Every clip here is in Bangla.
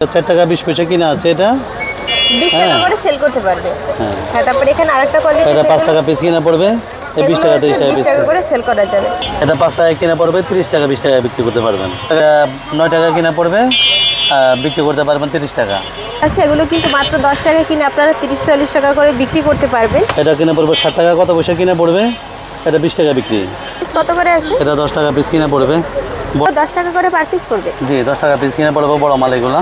চার টাকা বিশ পয়সা কিনা আছে এটা? বিশ টাকা হ্যাঁ। করে সেল করতে পারবে। হ্যাঁ। হ্যাঁ তারপরে এখানে আরেকটা কোয়ালিটি এটা পাঁচ টাকা পিস কিনা পড়বে? বিশ টাকা তিরিশ টাকা বিশ টাকা করে সেল করা যাবে। এটা পাঁচ টাকা কিনা পড়বে তিরিশ টাকা বিশ টাকা বিক্রি করতে পারবেন। এটা নয় টাকা কিনা পড়বে বিক্রি করতে পারবেন তিরিশ টাকা। আচ্ছা এগুলো কিন্তু মাত্র দশ টাকা কিনে আপনারা তিরিশ চল্লিশ টাকা করে বিক্রি করতে পারবেন। এটা কিনা পড়বে ষাট টাকা কত পয়সা কিনা পড়বে? এটা বিশ টাকা বিক্রি। কত করে আছে? এটা দশ টাকা পিস কিনা পড়বে। দশ টাকা করে পার পিস পড়বে। জি দশ টাকা পিস কিনা পড়বে বড় মাল এগুলো।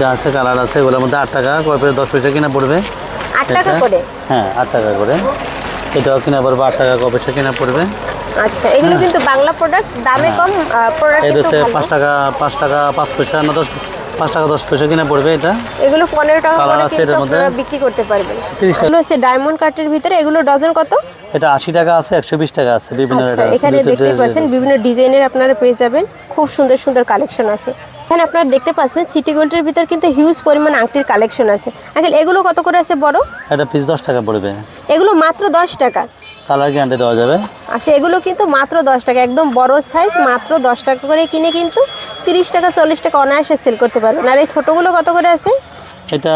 যা আছে কালার আছে এগুলোর মধ্যে আট টাকা কয় পয়সা দশ পয়সা কিনা পড়বে। আট টাকা করে? হ্যাঁ আট টাকা করে। এটাও কিনা পড়বে আট টাকা কয় পয়সা কিনা পড়বে। আচ্ছা এগুলো কিন্তু বাংলা প্রোডাক্ট দামে কম প্রোডাক্ট এটা হচ্ছে পাঁচ টাকা পাঁচ টাকা পাঁচ পয়সা না দশ পাঁচ টাকা দশ পয়সা কিনা পড়বে এটা। এগুলো পনেরো টাকা কালার করে কিন্তু আপনারা বিক্রি করতে পারবেন। 30 টাকা। হচ্ছে ডায়মন্ড কাটের ভিতরে এগুলো ডজন কত? এটা আশি টাকা আছে একশো বিশ টাকা আছে বিভিন্ন আচ্ছা। এখানে দেখতে পাচ্ছেন বিভিন্ন ডিজাইনের আপনারা পেয়ে যাবেন। খুব সুন্দর সুন্দর কালেকশন আছে। এখানে আপনারা দেখতে পাচ্ছেন সিটি গোল্ডের ভিতর কিন্তু হিউজ পরিমাণ আংটির কালেকশন আছে। আঙ্কেল এগুলো কত করে আছে বড়? এটা পিস দশ টাকা পড়বে। এগুলো মাত্র দশ টাকা। কালার গ্যারান্টি দেওয়া যাবে। আচ্ছা এগুলো কিন্তু মাত্র দশ টাকা একদম বড় সাইজ মাত্র দশ টাকা করে কিনে কিন্তু তিরিশ টাকা চল্লিশ টাকা অনায়াসে সেল করতে পারবেন। আর এই ছোটোগুলো কত করে আছে? এটা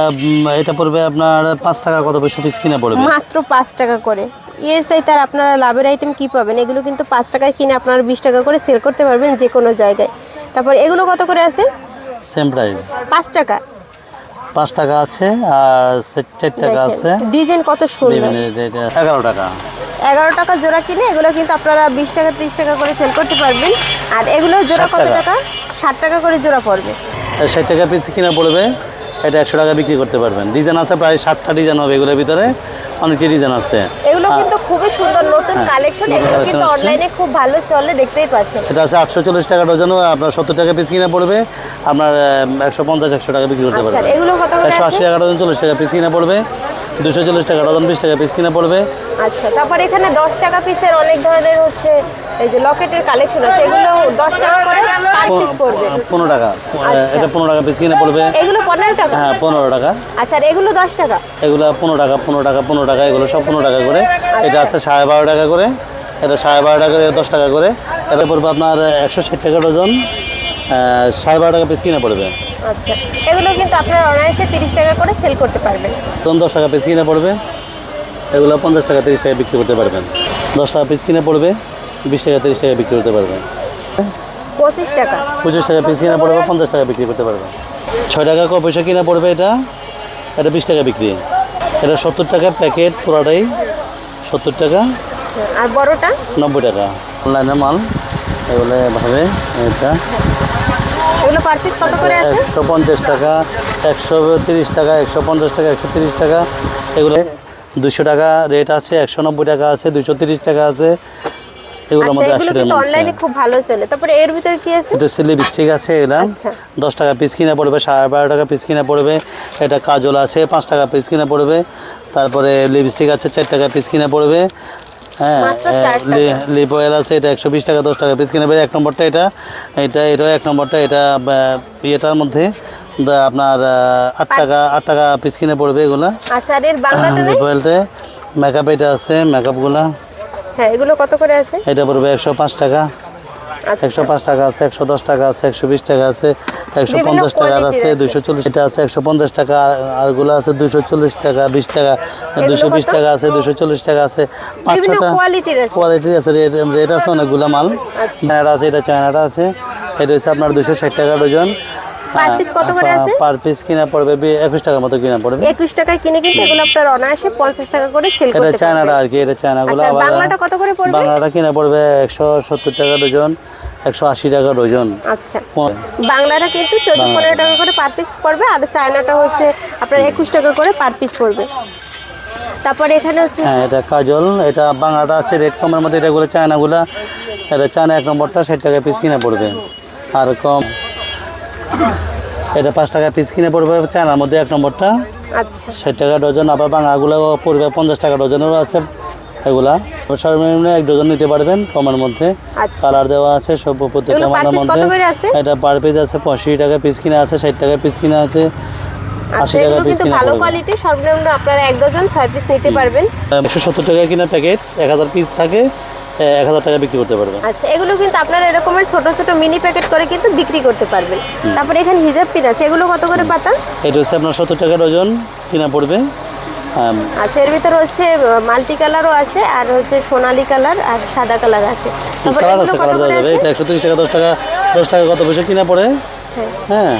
এটা পড়বে আপনার পাঁচ টাকা কত পয়সা পিস কিনে পড়বে। মাত্র পাঁচ টাকা করে। এর চাইতে আর আপনারা লাভের আইটেম কি পাবেন? এগুলো কিন্তু পাঁচ টাকায় কিনে আপনারা বিশ টাকা করে সেল করতে পারবেন যে কোনো জায়গায়। তারপর এগুলো কত করে আছে? সেম প্রাইস পাঁচ টাকা। পাঁচ টাকা আছে আর চার টাকা আছে। ডিজাইন কত সুন্দর। এগারো টাকা। এগারো টাকা জোড়া কিনে এগুলো কিন্তু আপনারা বিশ টাকা তিরিশ টাকা করে সেল করতে পারবেন। আর এগুলো জোড়া কত টাকা। টাকা? ষাট টাকা করে জোড়া পড়বে। ষাট টাকা পিস কিনা পড়বে এটা একশো টাকা বিক্রি করতে পারবেন। ডিজাইন আছে প্রায় সাতটা ডিজাইন হবে এগুলোর ভিতরে। অনেকটি ডিজাইন আছে। এগুলো কিন্তু খুবই সুন্দর নতুন হ্যাঁ, কালেকশন এগুলো কিন্তু অনলাইনে খুব ভালো চলে দেখতেই পাচ্ছেন। এটা আছে আটশো চল্লিশ টাকা ডজন আপনার সত্তর টাকা পিস কিনা পড়বে। আপনার একশো পঞ্চাশ একশো টাকা বিক্রি করতে আচ্ছা পারবেন এগুলো একশো আশি টাকা ডজন চল্লিশ টাকা পিস কিনা পড়বে। দুশো চল্লিশ টাকা ডজন বিশ টাকা পিস কিনা পড়বে। আচ্ছা তারপর এখানে দশ টাকা পিসের অনেক ধরনের হচ্ছে এই যে লকেটের কালেকশন আছে এগুলো দশ টাকা করে পার পিস পড়বে। পনেরো টাকা আচ্ছা। এটা পনেরো টাকা পিস কিনে পড়বে। এগুলো পনেরো টাকা? হ্যাঁ পনেরো টাকা। আচ্ছা আর এগুলো দশ টাকা? এগুলো পনেরো টাকা পনেরো টাকা পনেরো টাকা এগুলো সব পনেরো টাকা করে। এটা আচ্ছা। আছে সাড়ে বারো টাকা করে। এটা সাড়ে বারো টাকা করে দশ টাকা করে। এটা পড়বে আপনার একশো ষাট টাকা ডজন সাড়ে বারো টাকা পিস কিনে পড়বে। আচ্ছা এগুলো কিন্তু আপনার অনায়াসে তিরিশ টাকা করে সেল করতে পারবেন। তখন দশ টাকা পিস কিনে পড়বে এগুলো পঞ্চাশ টাকা তিরিশ টাকা বিক্রি করতে পারবেন। দশ টাকা পিস কিনে পড়বে বিশ টাকা তিরিশ টাকা বিক্রি করতে পারবেন। পঁচিশ টাকা। পঁচিশ টাকা পিস কিনে পড়বে পঞ্চাশ টাকা বিক্রি করতে পারবেন। ছয় টাকা ক পয়সা কিনে পড়বে এটা এটা বিশ টাকা বিক্রি। এটা সত্তর টাকা প্যাকেট পুরোটাই সত্তর টাকা। আর বড়টা? নব্বই টাকা। অনলাইনে মাল এগুলো ভাবে এটা। পার পিস কত করে আছে? একশো পঞ্চাশ টাকা একশো তিরিশ টাকা একশো পঞ্চাশ টাকা একশো তিরিশ টাকা। এগুলো দুশো টাকা রেট আছে একশো নব্বই টাকা আছে দুশো তিরিশ টাকা আছে। আচ্ছা মধ্যে আশি টাকা অনলাইনে খুব ভালো চলে। তারপরে এর ভিতরে কি আছে? এটা আচ্ছা। দশ টাকা পিস কিনে পড়বে সাড়ে বারো টাকা পিস কিনে পড়বে। এটা কাজল আছে পাঁচ টাকা পিস কিনে পড়বে। তারপরে লিপস্টিক আছে চার টাকা পিস কিনে পড়বে। হ্যাঁ চার লিপ অয়েল আছে এটা একশো বিশ টাকা দশ টাকা। পিস কিনে এক নম্বরটা এটা এটা এটাও এক নম্বরটা এটা ইয়েটার মধ্যে আপনার আট টাকা আট টাকা পিস কিনে পড়বে এগুলা। লিপ অয়েলটা মেকআপ এটা আছে মেকআপগুলো হ্যাঁ এগুলো কত করে আছে? এটা পড়বে একশো পাঁচ টাকা। একশো পাঁচ টাকা আছে একশো দশ টাকা আছে একশো বিশ টাকা আছে একশো পঞ্চাশ টাকার আছে। দুশো চল্লিশ এটা আছে একশো পঞ্চাশ টাকা আরগুলো আছে দুশো চল্লিশ টাকা বিশ টাকা দুশো বিশ? টাকা আছে দুশো চল্লিশ টাকা আছে পাঁচ বিভিন্ন কোয়ালিটির আছে রেট আছে অনেকগুলো মাল আচ্ছা। চায়নাটা আছে এটা চায়নাটা আছে এটা হচ্ছে আপনার দুশো ষাট টাকা ডজন Per piece কত করে আছে? পার পিস কিনা পড়বে টাকার মতো কিনা পড়বে। একুশ টাকায় কিনে কিন্তু এগুলো আপনার অনায়াসে টাকা করে সেল এটা চায়নাটা আর কি এটা চায়নাগুলো আচ্ছা, আবার বাংলাটা কত করে পড়বে? বাংলাটা কিনা পড়বে একশো সত্তর টাকা ডজন একশো আশি টাকা ডজন। আচ্ছা। বাংলাটা কিন্তু টাকা করে পার পিস পড়বে আর চায়নাটা হচ্ছে আপনার একুশ টাকা করে পার পিস পড়বে। তারপরে এখানে হচ্ছে হ্যাঁ এটা কাজল এটা বাংলাটা আছে রেড কমের মধ্যে এটাগুলো চায়নাগুলো এটা চায়না এক নম্বরটা ষাট টাকা পিস কিনে পড়বে। আর কম এটা পাঁচ টাকা পিস কিনে পড়বে চায়নার মধ্যে এক নম্বরটা। আচ্ছা। ষাট টাকা ডজন আবার বাংলাগুলো পড়বে পঞ্চাশ টাকা ডজনেরও আছে এগুলা। সর্বনিম্ন এক ডজন নিতে পারবেন কমের মধ্যে। আচ্ছা। কালার দেওয়া আছে সব প্রত্যেকটা মালের মধ্যে। এটা পার পিস আছে পঁয়ষট্টি টাকা পিস কিনে আছে ষাট টাকা পিস কিনে আছে আচ্ছা এগুলো কিন্তু ভালো কোয়ালিটি সর্বনিম্ন আপনারা এক ডজন ছয় পিস নিতে পারবেন। একশো সত্তর টাকা কিনা প্যাকেট এক হাজার পিস থাকে। এক হাজার টাকা বিক্রি করতে পারবে আচ্ছা এগুলো কিন্তু আপনারা এরকমের ছোট ছোট মিনি প্যাকেট করে কিন্তু বিক্রি করতে পারবেন। তারপরে এখানে হিজাব পিন আছে এগুলো কত করে পাতা? এটা হচ্ছে আপনার সত্তর টাকা ডজন কিনা পড়বে? আচ্ছা এর ভিতরে হচ্ছে মাল্টি কালারও আছে আর হচ্ছে সোনালী কালার আর সাদা কালার আছে। কালার আছে কালার দেওয়া যাবে? একশো তিরিশ টাকা দশ টাকা দশ টাকা কত পয়সা কিনা পড়ে? হ্যাঁ। হ্যাঁ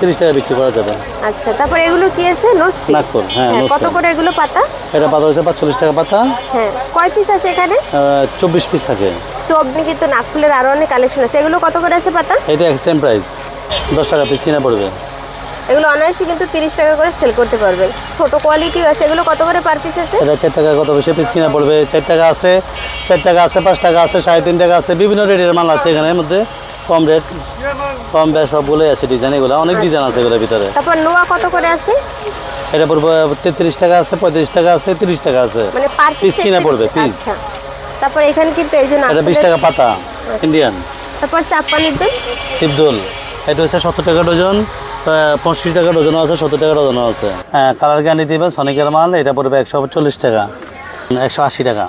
তিরিশ টাকা বিক্রি করা যাবে। আচ্ছা তারপরে এগুলো কি আছে? নোসপিক নাগপুর, হ্যাঁ, কত করে এগুলো পাতা? এটা পাতা হচ্ছে পাঁচচল্লিশ টাকা পাতা। হ্যাঁ কয় পিস আছে এখানে? চব্বিশ পিস থাকে। সব কিন্তু নাকফুলের আরও অনেক কালেকশন আছে। এগুলো কত করে আছে পাতা? এটা সেম প্রাইস দশ টাকা পিস কিনা পড়বে। এগুলো অনায়াসে কিন্তু তিরিশ টাকা করে সেল করতে পারবেন। ছোট কোয়ালিটিও আছে। এগুলো কত করে পার পিস আছে? এটা চার টাকা কত পয়সা পিস কিনা পড়বে? চার টাকা আছে চার টাকা আছে পাঁচ টাকা আছে সাড়ে তিন টাকা আছে। বিভিন্ন রেটের মাল আছে এখানে মধ্যে। কম রেট কম বেশ সবগুলোই আছে ডিজাইন এগুলো অনেক ডিজাইন আছে এগুলোর ভিতরে। তারপর নোয়া কত করে আছে? এটা পড়বে তেত্রিশ টাকা আছে পঁয়ত্রিশ টাকা আছে তিরিশ টাকা আছে। মানে পার পিস কিনা পড়বে পিস আচ্ছা। তারপর এখানে কিন্তু এই যে এটা বিশ টাকা পাতা ইন্ডিয়ান তারপর চাপ্পানির দুল? টিপদোল এটা হচ্ছে সত্তর টাকা ডজন পঁয়ষট্টি টাকা ডজনও আছে সত্তর টাকা ডজনও আছে। হ্যাঁ কালার গ্যান্ডি দিবে সনিকের মাল এটা পড়বে একশো চল্লিশ টাকা একশো আশি টাকা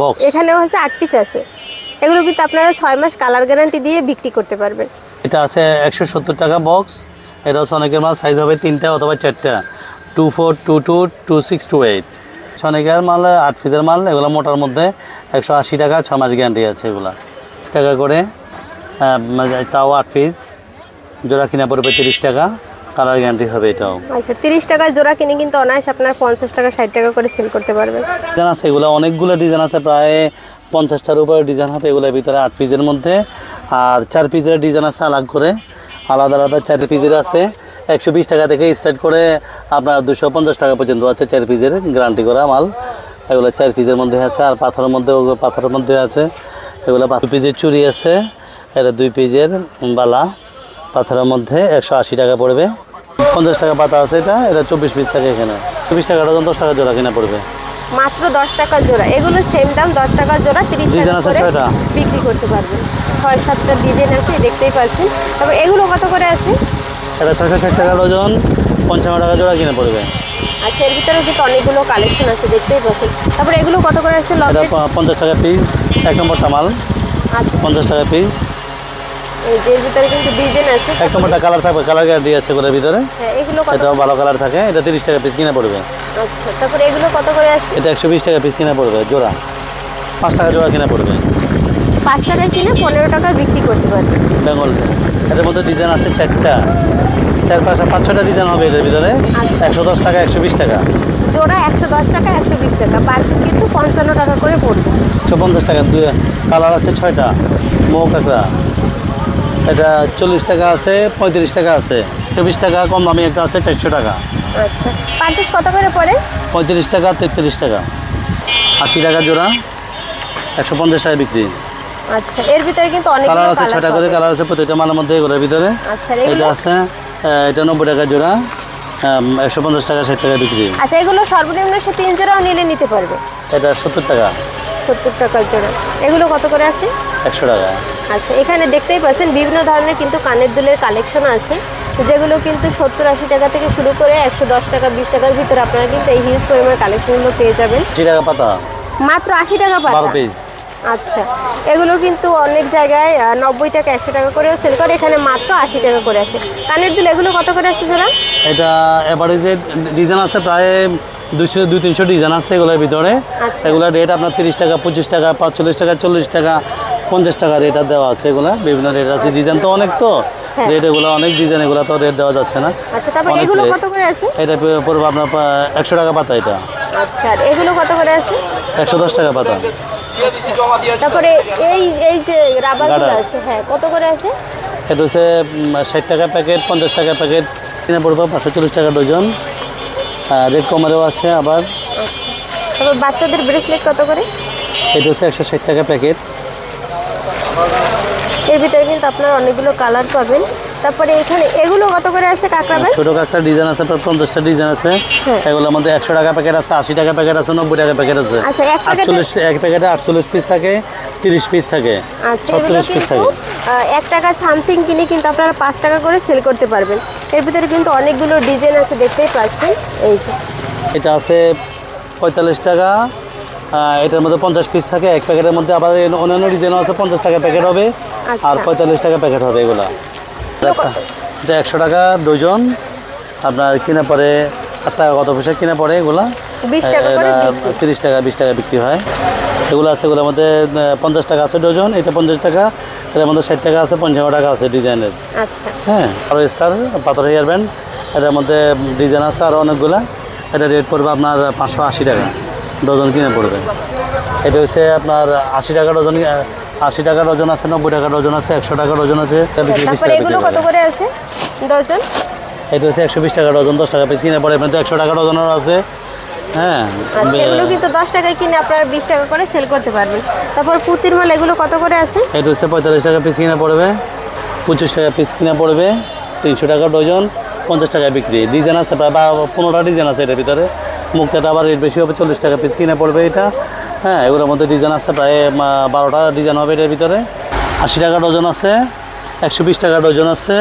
বক্স এখানেও হচ্ছে আট পিস আছে। এগুলো কিন্তু আপনারা ছয় মাস কালার গ্যারান্টি দিয়ে বিক্রি করতে পারবেন। এটা আছে একশো সত্তর টাকা বক্স এটা হচ্ছে অনেকের মাল সাইজ হবে তিনটা অথবা চারটা। Two four two two two six two eight. সনিকের মাল আট পিসের মাল এগুলো মোটার মধ্যে একশো আশি টাকা ছ মাস গ্যারান্টি আছে এগুলা। টাকা করে তাও আট পিস জোড়া কিনা পড়বে তিরিশ টাকা কালার গ্যারান্টি হবে এটাও। আচ্ছা তিরিশ টাকায় জোড়া কিনে কিন্তু অনায়াস আপনার পঞ্চাশ টাকা ষাট টাকা করে সেল করতে পারবেন। ডিজাইন আছে এগুলো অনেকগুলো ডিজাইন আছে প্রায় পঞ্চাশটার উপরে ডিজাইন হবে এগুলোর ভিতরে আট পিসের মধ্যে। আর চার পিসের ডিজাইন আছে আলাদা করে। আলাদা আলাদা চার পিসের আছে। একশো বিশ টাকা থেকে স্টার্ট করে আপনার দুশো পঞ্চাশ টাকা পর্যন্ত আছে চার পিসের গ্যারান্টি করা মাল। এগুলো চার পিসের মধ্যে আছে, আর পাথরের মধ্যে পাথরের মধ্যে আছে। এগুলো পাঁচ পিসের চুড়ি আছে, এটা দুই পিসের বালা। পাথরের মধ্যে একশো আশি টাকা পড়বে। পঞ্চাশ টাকা পাতা আছে এটা এটা চব্বিশ পিস থাকে এখানে। চব্বিশ টাকাটা দশ টাকা জোড়া কিনা পড়বে। মাত্র দশ টাকা জোড়া। এগুলো সেম দাম দশ টাকা জোড়া তিরিশ টাকা করে বিক্রি করতে পারবেন ছয় সাতটা ডিজাইন আছে দেখতেই পাচ্ছেন। তবে এগুলো কত করে আছে? এটা ছয়শো ষাট টাকা ডজন পঞ্চান্ন টাকা জোড়া কিনে পড়বে। আচ্ছা এর ভিতরে কিন্তু অনেকগুলো কালেকশন আছে দেখতেই পাচ্ছেন। তারপরে এগুলো কত করে আছে পঞ্চাশ টাকা পিস এক নম্বরটা মাল। আচ্ছা। পঞ্চাশ টাকা পিস এই যে ভিতরে কিন্তু ডিজাইন আছে। এক নম্বরটা কালার থাকবে কালার গ্যারান্টি আছে এগুলোর ভিতরে। হ্যাঁ এগুলো কত এটাও ভালো কালার থাকে এটা তিরিশ টাকা পিস কিনে পড়বে। আচ্ছা তারপরে এগুলো কত করে আছে? এটা একশো বিশ টাকা পিস কিনে পড়বে জোড়া। পাঁচ টাকা জোড়া কিনে পড়বে। পাঁচ টাকায় কিনে পনেরো টাকায় বিক্রি করতে পারবেন বেঙ্গল। এটার মধ্যে ডিজাইন আছে চারটা। চার পাঁচটা পাঁচ ছটা ডিজাইন হবে এটার ভিতরে। আচ্ছা। একশো দশ টাকা একশো বিশ টাকা। জোড়া একশো দশ টাকা একশো বিশ টাকা। পার পিস কিন্তু পঞ্চান্ন টাকা করে পড়বে। একশো পঞ্চাশ টাকা দুই কালার আছে ছয়টা। মৌ কাঁকড়া। এটা চল্লিশ টাকা আছে পঁয়ত্রিশ টাকা আছে। চব্বিশ টাকা কম দামি একটা আছে চারশো টাকা। আচ্ছা। পার পিস কত করে পড়ে? পঁয়ত্রিশ টাকা তেত্রিশ টাকা। আশি টাকা জোড়া একশো পঞ্চাশ টাকা বিক্রি। আচ্ছা এর ভিতরে কিন্তু কালার আছে ছটা করে কালার আছে প্রত্যেকটা মালের মধ্যে এগুলোর ভিতরে। আচ্ছা এটা আছে এটা নব্বই টাকা জোড়া একশো পঞ্চাশ টাকা ষাট টাকা বিক্রি। আচ্ছা এগুলো সর্বনিম্ন সে তিন জোড়াও নিলে নিতে পারবে? এটা সত্তর টাকা। সত্তর টাকা জোড়া। এগুলো কত করে আছে? একশো টাকা। আচ্ছা এখানে দেখতেই পাচ্ছেন বিভিন্ন ধরনের কিন্তু কানের দুলের কালেকশন আছে। যেগুলো কিন্তু সত্তর আশি টাকা থেকে শুরু করে একশো দশ টাকা বিশ টাকার ভিতরে আপনারা কিন্তু এই হিউজ পরিমাণ কালেকশনগুলো পেয়ে যাবেন। টাকা পাতা? মাত্র আশি টাকা পাতা। আচ্ছা এগুলো কিন্তু অনেক জায়গায় নব্বই টাকা একশো টাকা করেও সেল করে এখানে মাত্র আশি টাকা করে আছে। কানের দুল এগুলো কত করে আসছে জোড়া এটা এভারেজে ডিজাইন আছে প্রায় দুশো দুই তিনশো ডিজাইন আছে এগুলোর ভিতরে। আচ্ছা। এগুলোর রেট আপনার তিরিশ টাকা পঁচিশ টাকা পাঁচচল্লিশ টাকা চল্লিশ টাকা পঞ্চাশ টাকা রেট দেওয়া আছে এগুলা। বিভিন্ন রেট আছে। ডিজাইন তো অনেক তো। রেট এগুলো অনেক ডিজাইন এগুলো তো রেট দেওয়া যাচ্ছে না। আচ্ছা তারপর এগুলো কত করে আছে? এটা পে- পড়বে আপনার একশো টাকা পাতা এটা। আচ্ছা এগুলো কত করে আছে? একশো দশ টাকা পাতা। তারপরে এই এই যে রাবারগুলো আছে হ্যাঁ কত করে আছে? এটা হচ্ছে ষাট টাকা প্যাকেট পঞ্চাশ টাকা প্যাকেট কিনে পড়বে পাঁচশো চল্লিশ টাকা ডজন রেড কমারেও আছে আবার। আচ্ছা তারপর বাচ্চাদের ব্রেসলেট কত করে? এটা হচ্ছে একশো ষাট টাকা প্যাকেট এর ভিতরে কিন্তু আপনার অনেকগুলো কালার পাবেন। তারপরে এখানে এগুলো কত করে আছে কাঁকড়াবেন ছোটো একটা ডিজাইন আছে প্রায় পঞ্চাশটা ডিজাইন আছে। হ্যাঁ। এগুলোর মধ্যে একশো টাকা প্যাকেট আছে আশি টাকা প্যাকেট আছে নব্বই টাকা প্যাকেট আছে। আচ্ছা, এক প্যাকেটে- আটচল্লিশ এক প্যাকেটে আটচল্লিশ পিস থাকে তিরিশ পিস থাকে আচ্ছা এগুলো ছত্রিশ পিস থাকে। এক টাকা সামথিং কিনে কিন্তু আপনারা পাঁচ টাকা করে সেল করতে পারবেন। এর ভিতরে কিন্তু অনেকগুলো ডিজাইন আছে দেখতেই পাচ্ছেন। এই যে। এটা আছে পঁয়তাল্লিশ টাকা এটার মধ্যে পঞ্চাশ পিস থাকে এক প্যাকেটের মধ্যে আবার অন্যান্য ডিজাইনও আছে পঞ্চাশ টাকা প্যাকেট হবে। আর আচ্ছা। পঁয়তাল্লিশ টাকা প্যাকেট হবে এগুলো। এটা একশো টাকা ডজন আপনার কিনে পরে আট টাকা কত পয়সা কিনে পড়ে এগুলা? 20 টাকা করে এটা তিরিশ টাকা বিশ টাকা বিক্রি হয়। এগুলো আছে এগুলোর মধ্যে পঞ্চাশ টাকা আছে ডজন এটা পঞ্চাশ টাকা। এটার মধ্যে ষাট টাকা আছে পঞ্চান্ন টাকা আছে ডিজাইনের। আচ্ছা। হ্যাঁ আরও স্টার পাথর হেয়ার ব্যান্ড এটার মধ্যে ডিজাইন আছে আরও অনেকগুলা। এটা রেট পড়বে আপনার পাঁচশো আশি টাকা। ডজন কিনে পড়বে। এটা হচ্ছে আপনার আশি টাকা ডজন আশি টাকা ডজন আছে নব্বই টাকা ডজন আছে একশো টাকা ডজন আছে তারপর এগুলো কত করে। করে আছে? ডজন এটা হচ্ছে একশো বিশ টাকা ডজন দশ টাকা পিস কিনে পড়ে এমনিতে একশো টাকা ডজনেরও আছে। হ্যাঁ আচ্ছা এগুলো কিন্তু দশ টাকায় কিনে আপনারা বিশ টাকা করে সেল করতে পারবেন। তারপর পুঁতির মাল এগুলো কত করে আছে? এটা হচ্ছে পঁয়তাল্লিশ টাকা পিস কিনে পড়বে পঁচিশ টাকা পিস কিনে পড়বে তিনশো টাকা ডজন পঞ্চাশ টাকা বিক্রি। ডিজাইন আছে প্রায় পনেরোটা ডিজাইন আছে এটার ভিতরে। মুক্তাটা আবার রেট বেশি হবে চল্লিশ টাকা পিস কিনে পড়বে এটা। হ্যাঁ এগুলোর মধ্যে ডিজাইন আছে প্রায় বারোটা ডিজাইন হবে এটার ভিতরে। আশি টাকা ডজন আছে একশো বিশ টাকা ডজন আছে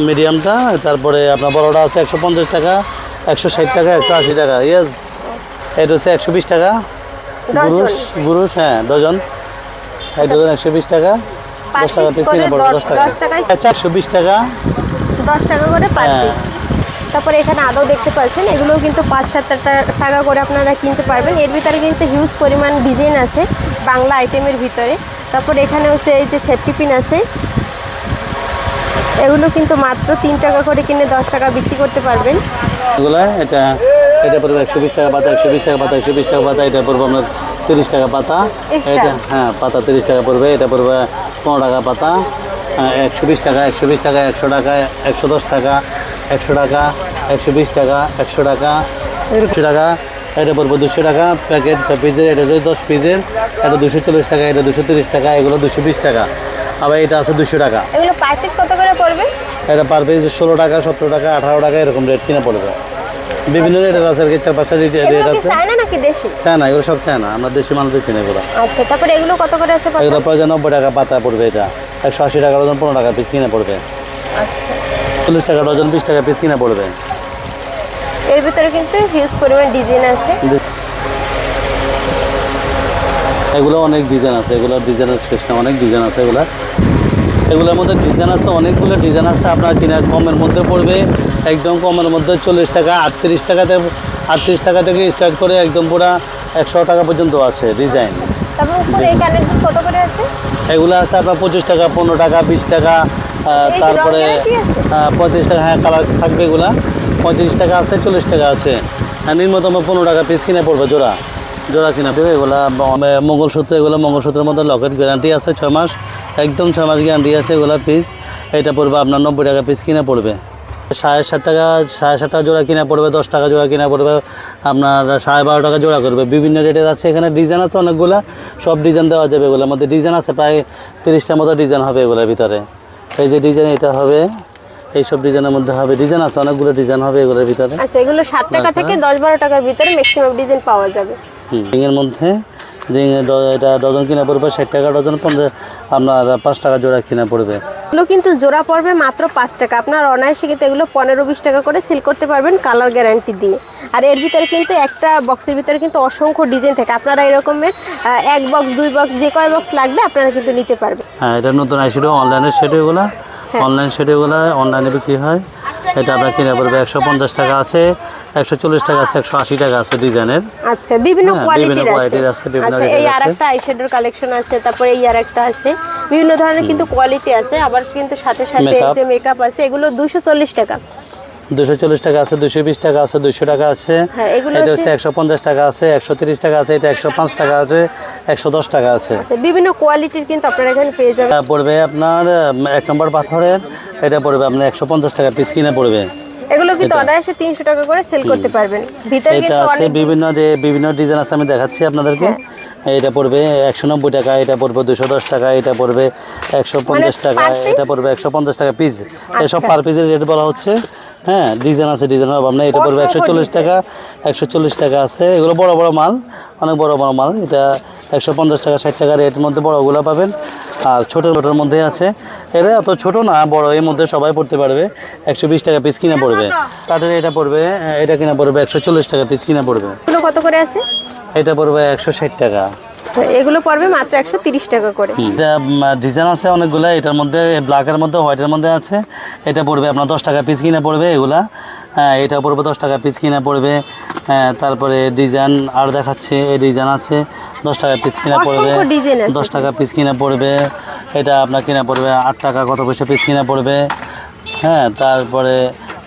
মিডিয়ামটা তারপরে আপনার বড়োটা আছে একশো পঞ্চাশ টাকা একশো ষাট টাকা একশো আশি টাকা ইয়েস এটা হচ্ছে একশো বিশ টাকা। গুরুষ গুরুষ হ্যাঁ ডজন। এক ডজন একশো বিশ টাকা দশ টাকা পিস কিনে পড়বে দশ- টাকা। আচ্ছা একশো বিশ টাকা। দশ টাকা করে হ্যাঁ। তারপরে এখানে আদৌ দেখতে পাচ্ছেন এগুলোও কিন্তু পাঁচ সাত টাকা করে আপনারা কিনতে পারবেন। এর ভিতরে কিন্তু হিউজ পরিমাণ ডিজাইন আছে বাংলা আইটেমের ভিতরে। তারপর এখানে হচ্ছে এই যে সেফটি পিন আছে। এগুলো কিন্তু মাত্র তিন টাকা করে কিনে দশ টাকা বিক্রি করতে পারবেন। এগুলো এটা এটা পড়বে একশো বিশ টাকা পাতা একশো বিশ টাকা পাতা একশো বিশ টাকা পাতা এটা পড়বে আপনার তিরিশ টাকা পাতা? এটা হ্যাঁ পাতা তিরিশ টাকা পড়বে এটা পড়বে পনেরো টাকা পাতা। একশো বিশ টাকা একশো বিশ টাকা একশো টাকা একশো দশ টাকা একশো টাকা একশো বিশ টাকা একশো টাকা একশো টাকা এটা পড়বে দুশো টাকা প্যাকেট পিসের এটা হচ্ছে দশ পিসের এটা দুশো চল্লিশ টাকা এটা দুশো তিরিশ টাকা এগুলো দুশো বিশ টাকা। আবার এটা আছে দুশো টাকা। এগুলো পার পিস কত করে পড়বে? এটা পার পিস ষোলো টাকা সতেরো টাকা আঠারো টাকা এরকম রেট কিনে পড়বে। বিভিন্ন রেটের আছে আর কি চার পাঁচটা রেট কি আছে। চায়না নাকি দেশি? চায় না এগুলো সব চায় না আমরা দেশি মানুষ কিনে এগুলো। আচ্ছা তারপরে এগুলো কত করে আছে এগুলো নব্বই টাকা পাতা পড়বে এটা। একশো আশি টাকা ডজন পনেরো টাকা পিস কিনে পড়বে। আচ্ছা। চল্লিশ টাকা ডজন বিশ টাকা পিস কিনা পড়বে। এর ভিতরে কিন্তু হিউজ পরিমাণ ডিজাইন আছে। এগুলো অনেক ডিজাইন আছে এগুলো ডিজাইনের না অনেক ডিজাইন আছে এগুলো। এগুলোর মধ্যে ডিজাইন আছে অনেকগুলো ডিজাইন আছে আপনার কিনা কমের মধ্যে পড়বে একদম কমের মধ্যে চল্লিশ টাকা আটত্রিশ টাকাতে আটত্রিশ টাকা থেকে স্টার্ট করে একদম পুরো একশো টাকা পর্যন্ত আছে ডিজাইন আছে? এগুলো আছে আপনার পঁচিশ টাকা পনেরো টাকা বিশ টাকা তারপরে? আহ, পঁয়ত্রিশ টাকা হ্যাঁ কালার থাকবে এগুলা। পঁয়ত্রিশ টাকা আছে চল্লিশ টাকা আছে। আর নিম্নতম পনেরো টাকা পিস কিনে পড়বে জোড়া। জোড়া কিনা পড়বে এগুলা মঙ্গলসূত্র এগুলো মঙ্গলসূত্রের মধ্যে লকেট গ্যারান্টি আছে ছয় মাস। একদম ছয় মাস গ্যারান্টি আছে এগুলা পিস এটা পড়বে আপনার নব্বই টাকা পিস কিনে পড়বে। সাড়ে ষাট টাকা সাড়ে ষাট টাকা জোড়া কিনা পড়বে দশ টাকা জোড়া কিনা পড়বে। আপনার সাড়ে বারো টাকা জোড়া করবে। বিভিন্ন রেটের আছে এখানে ডিজাইন আছে অনেকগুলা। সব ডিজাইন দেওয়া যাবে এগুলোর মধ্যে। ডিজাইন আছে প্রায় তিরিশটার মতো ডিজাইন হবে এগুলোর ভিতরে। এই যে ডিজাইন এটা হবে এই সব ডিজাইনের মধ্যে হবে ডিজাইন আছে অনেকগুলো ডিজাইন হবে এগুলোর ভিতরে। আচ্ছা এগুলো সাত টাকা থেকে দশ বারো টাকার ভিতরে ম্যাক্সিমাম ডিজাইন পাওয়া যাবে। হুম। এর মধ্যে ড- এটা ডজন কিনা পড়বে ষাট টাকা ডজন পঞ্চাশ আপনার পাঁচ টাকা জোড়া কিনা পড়বে। এগুলো কিন্তু জোড়া পড়বে মাত্র পাঁচ টাকা। আপনার অনায়াসে কিন্তু এগুলো পনেরো বিশ টাকা করে সেল করতে পারবেন কালার গ্যারান্টি দিয়ে। আর এর ভিতরে কিন্তু একটা বক্সের ভিতরে কিন্তু অসংখ্য ডিজাইন থাকে। আপনারা এরকমের এক বক্স দুই বক্স যে কয় বক্স লাগবে আপনারা কিন্তু নিতে পারবেন। হ্যাঁ এটা নতুন আইসিডো অনলাইনের সেট এগুলো। অনলাইন সেট এগুলো অনলাইনে বিক্রি হয়। এটা আপনার কিনে পড়বে একশো পঞ্চাশ টাকা আছে। একশো চল্লিশ টাকা আছে একশো আশি টাকা আছে ডিজাইনের। আচ্ছা বিভিন্ন হ্যাঁ, কোয়ালিটির আছে। quality-র আছে, আচ্ছা এই আছে। আর একটা আইশ্যাডোর কালেকশন আছে তারপরে এই আর একটা আছে। বিভিন্ন ধরনের কিন্তু কোয়ালিটি আছে আবার কিন্তু সাথে সাথে যে মেকআপ আছে এগুলো দুশো চল্লিশ টাকা। দুশো চল্লিশ টাকা আছে দুশো বিশ টাকা আছে দুশো টাকা আছে। হ্যাঁ, এটা হচ্ছে- হচ্ছে একশো পঞ্চাশ টাকা আছে একশো তিরিশ টাকা আছে এটা একশো পাঁচ টাকা আছে একশো দশ টাকা আছে। আচ্ছা বিভিন্ন কোয়ালিটির কিন্তু আপনারা এখানে পেয়ে যাবেন। পড়বে আপনার এক নম্বর পাথরের এটা পড়বে আপনার একশো পঞ্চাশ টাকা পিস কিনে পড়বে। এগুলো কিন্তু অনায়াসে তিনশো টাকা করে সেল করতে পারবেন। ভিতরে কিন্তু আছে অনেক বিভিন্ন যে বিভিন্ন ডিজাইন আছে আমি দেখাচ্ছি আপনাদেরকে। হ্যাঁ। এটা পড়বে একশো নব্বই টাকা এটা পড়বে দুশো দশ টাকা এটা পড়বে একশো পঞ্চাশ টাকা এটা পড়বে একশো পঞ্চাশ টাকা পিস এসব। পার পিসের রেট বলা হচ্ছে। হ্যাঁ ডিজাইন আছে ডিজাইনের অভাব নেই। এটা পড়বে একশো চল্লিশ। টাকা একশো চল্লিশ টাকা আছে। এগুলো বড় বড় মাল অনেক বড় বড় মাল। এটা একশো পঞ্চাশ টাকা ষাট টাকা রেটের মধ্যে বড়গুলো পাবেন। আর ছোটো ছোটোর মধ্যে আছে। এটা অত ছোটো না বড় এর মধ্যে সবাই পড়তে পারবে। একশো বিশ টাকা পিস কিনে পড়বে। কাঠের এটা পড়বে এটা কিনে পড়বে একশো চল্লিশ টাকা পিস কিনে পড়বে। কত করে আছে? এটা পড়বে একশো ষাট টাকা। এগুলো পড়বে মাত্র একশো তিরিশ টাকা করে। এটা ডিজাইন আছে অনেকগুলো এটার মধ্যে ব্ল্যাকের মধ্যে হোয়াইটের মধ্যে আছে। এটা পড়বে আপনার দশ টাকা পিস কিনে পড়বে এগুলা। হ্যাঁ এটা পড়বে দশ টাকা পিস কিনে পড়বে। তারপরে ডিজাইন আর দেখাচ্ছে। এই ডিজাইন আছে। দশ টাকা পিস কিনা পড়বে। দশ টাকা পিস কিনা পড়বে। এটা আপনার কিনা পড়বে আট টাকা। কত পয়সা পিস কিনা পড়বে? হ্যাঁ তারপরে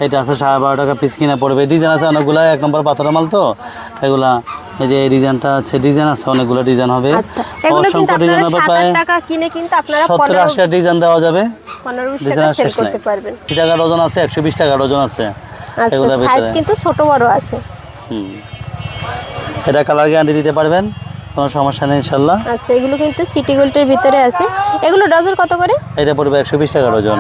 এটা আছে সাড়ে বারো টাকা পিস কিনা পড়বে। ডিজাইন আছে অনেকগুলো। এক নম্বর পাথরের মাল তো। এগুলা এই যে এই ডিজাইনটা আছে ডিজাইন আছে অনেকগুলো ডিজাইন হবে। আচ্ছা। এগুলো অসংখ্য ডিজাইন হবে। প্রায় সত্তর আশিটা ডিজাইন দেওয়া যাবে। ডিজাইন টাকা শেষ নাই। করতে পারবেন। আশি টাকা ডজন আছে একশো বিশ টাকা ডজন আছে। আচ্ছা ভিতরে। কিন্তু ছোট বড় আছে। হুম। এটা কালার গ্যারান্টি দিতে পারবেন কোনো সমস্যা নেই ইনশাল্লাহ। আচ্ছা এগুলো কিন্তু সিটি গোল্ডের ভিতরে আছে। এগুলো ডজন কত করে? এটা পড়বে একশো বিশ টাকা ডজন।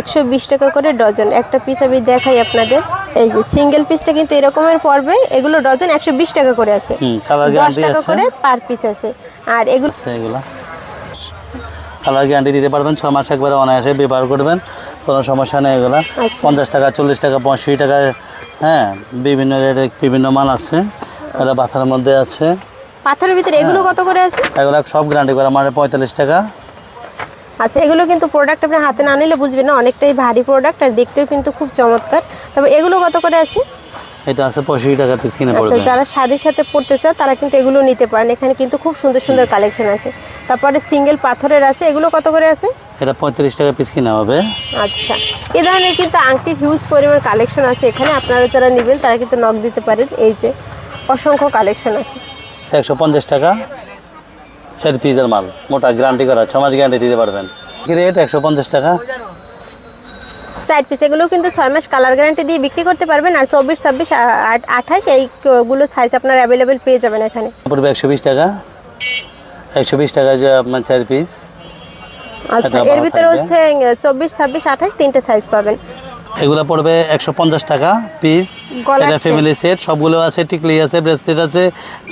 একশো বিশ টাকা করে ডজন। একটা পিস আমি দেখাই আপনাদের। এই যে সিঙ্গেল পিসটা কিন্তু এরকমের পড়বে। এগুলো ডজন একশো বিশ টাকা করে আছে। হুম কালার দশ টাকা করে পার পিস আছে। আর এগুলো এগুলা কালার গ্যারান্টি দিতে পারবেন ছ মাস একবারে অনায়াসে ব্যবহার করবেন। কোনো সমস্যা নেই এগুলা। আচ্ছা। পঞ্চাশ টাকা চল্লিশ টাকা পঁয়ষট্টি টাকা হ্যাঁ বিভিন্ন রেটের বিভিন্ন মাল আছে। এটা বাথার মধ্যে আছে। পাথরের ভিতরে এগুলো কত করে আছে? এগুলো সব গ্যারান্টি করা মানে পঁয়তাল্লিশ টাকা। আচ্ছা এগুলো কিন্তু প্রোডাক্ট আপনি হাতে না নিলে বুঝবেন না অনেকটাই ভারী প্রোডাক্ট আর দেখতেও কিন্তু খুব চমৎকার। তবে এগুলো কত করে আছে? এটা আছে পঁয়ষট্টি টাকা পিস কিনে আচ্ছা যারা শাড়ির সাথে পরতে চায় তারা কিন্তু এগুলো নিতে পারেন। এখানে কিন্তু খুব সুন্দর সুন্দর কালেকশন আছে। তারপরে সিঙ্গেল পাথরের আছে এগুলো কত করে আছে? এটা পঁয়ত্রিশ টাকা পিস কিনা হবে। আচ্ছা। এ ধরনের কিন্তু আংটির হিউজ পরিমাণ কালেকশন আছে এখানে। আপনারা যারা নেবেন তারা কিন্তু নক দিতে পারেন। এই যে অসংখ্য কালেকশন আছে। একশো পঞ্চাশ টাকা চার পিসের মাল। মোটা গ্যারান্টি করা ছ মাস গ্যারান্টি দিতে পারবেন। কি রেট একশো পঞ্চাশ টাকা। সাইড পিস এগুলো কিন্তু ছয় মাস কালার গ্যারান্টি দিয়ে বিক্রি করতে পারবেন আর চব্বিশ ছাব্বিশ আঠাশ এইগুলো সাইজ আপনারা অ্যাভেলেবেল পেয়ে যাবেন এখানে। পড়বে একশো বিশ টাকা। একশো বিশ টাকা যে আপনার চার পিস আচ্ছা এর ভিতরে হচ্ছে চব্বিশ ছাব্বিশ আঠাশ তিনটে সাইজ পাবেন। এগুলো পড়বে একশো পঞ্চাশ টাকা পিস এটা ফ্যামিলি সেট সবগুলো আছে টিকলি আছে ব্রেসলেট আছে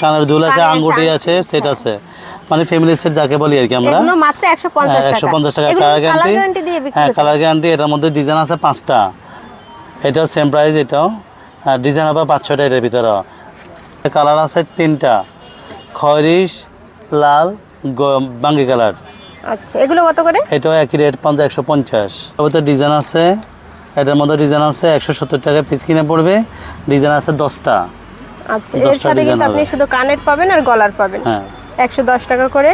কানের দুল আছে আঙ্গুটি আছে সেট আছে। মানে ফ্যামিলি সেট যাকে বলি আর কি আমরা। মাত্র একশো পঞ্চাশ একশো টাকা। পঞ্চাশ টাকা কালার গ্যারান্টি দিয়ে বিক্রি হ্যাঁ কালার গ্যারান্টি এটার মধ্যে ডিজাইন আছে পাঁচটা। এটাও সেম প্রাইস এটাও। আর ডিজাইন হবে পাঁচ ছটা এটার ভিতরে কালার আছে তিনটা। খয়রিশ লাল বাঙ্গি কালার আচ্ছা এগুলো কত করে? এটাও একই রেট পঞ্চাশ একশো পঞ্চাশ। তবে তো ডিজাইন আছে এটার মধ্যে ডিজাইন আছে একশো সত্তর টাকা পিস কিনে পড়বে। ডিজাইন আছে দশটা। আচ্ছা এর সাথে কিন্তু আপনি শুধু কানের পাবেন আর গলার পাবেন। হ্যাঁ। একশো দশ টাকা করে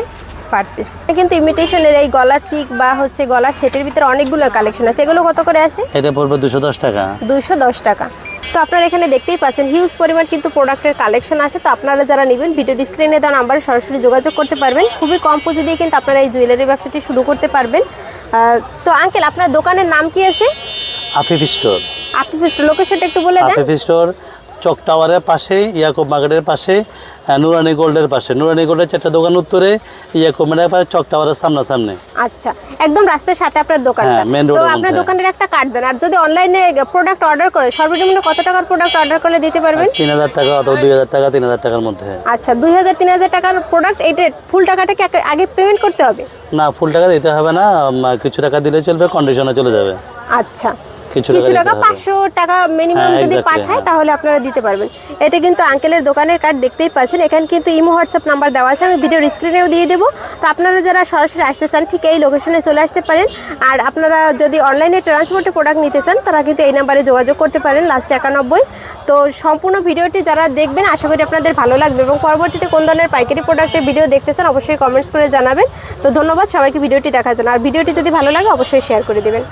পার পিস কিন্তু ইমিটেশনের এই গলার সিক বা হচ্ছে গলার সেটের ভিতরে অনেকগুলো কালেকশন আছে। এগুলো কত করে আছে? এটা পড়বে দুশো দশ টাকা। দুইশো দশ টাকা। তো আপনারা এখানে দেখতেই পাচ্ছেন হিউজ পরিমাণ কিন্তু প্রোডাক্টের কালেকশন আছে। তো আপনারা যারা নেবেন ভিডিও স্ক্রিনে দেওয়া নাম্বারে সরাসরি যোগাযোগ করতে পারবেন। খুবই কম পুঁজি দিয়ে কিন্তু আপনারা এই জুয়েলারি ব্যবসাটি শুরু করতে পারবেন। তো আঙ্কেল আপনার দোকানের নাম কি আছে? আফিফ স্টোর আপনি লোকেশনটা একটু বলে দেন। আফিফ স্টোর চক টাওয়ারের পাশে ইয়াকুব মার্কেটের পাশে নুরানি গোল্ডের পাশে। নুরানি গোল্ডের চারটা দোকান উত্তরে ইয়াকুব মার্কেটের পাশে চক টাওয়ারের সামনাসামনি। আচ্ছা একদম রাস্তার সাথে আপনার দোকানটা। হ্যাঁ, road তো আপনার। দোকানের একটা কার্ড দেন। আর যদি অনলাইনে প্রোডাক্ট অর্ডার করে সর্বনিম্ন কত টাকার প্রোডাক্ট অর্ডার করলে দিতে পারবেন? তিন হাজার টাকা অথবা দুই হাজার টাকা তিন হাজার টাকার মধ্যে। আচ্ছা দুই হাজার তিন হাজার টাকার প্রোডাক্ট এটা ফুল টাকাটা কি আগে পেমেন্ট করতে হবে? না ফুল টাকা দিতে হবে না। কিছু টাকা দিলে চলবে কন্ডিশনে চলে যাবে। আচ্ছা। কিছু টাকা। পাঁচশো টাকা মিনিমাম হ্যাঁ, যদি পাঠায় হ্যাঁ। তাহলে আপনারা দিতে পারবেন। এটা কিন্তু আঙ্কেলের দোকানের কার্ড দেখতেই পাচ্ছেন। এখানে কিন্তু ইমো হোয়াটসঅ্যাপ নাম্বার দেওয়া আছে। আমি ভিডিওর স্ক্রিনেও দিয়ে দেবো। তো আপনারা যারা সরাসরি আসতে চান ঠিক এই লোকেশনে চলে আসতে পারেন। আর আপনারা যদি অনলাইনে ট্রান্সপোর্টে প্রোডাক্ট নিতে চান তারা কিন্তু এই নাম্বারে যোগাযোগ করতে পারেন লাস্ট একানব্বই। তো সম্পূর্ণ ভিডিওটি যারা দেখবেন আশা করি আপনাদের ভালো লাগবে। এবং পরবর্তীতে কোন ধরনের পাইকারি প্রোডাক্টের ভিডিও দেখতে চান অবশ্যই কমেন্টস করে জানাবেন। তো ধন্যবাদ সবাইকে ভিডিওটি দেখার জন্য। আর ভিডিওটি যদি ভালো লাগে অবশ্যই শেয়ার করে দেবেন।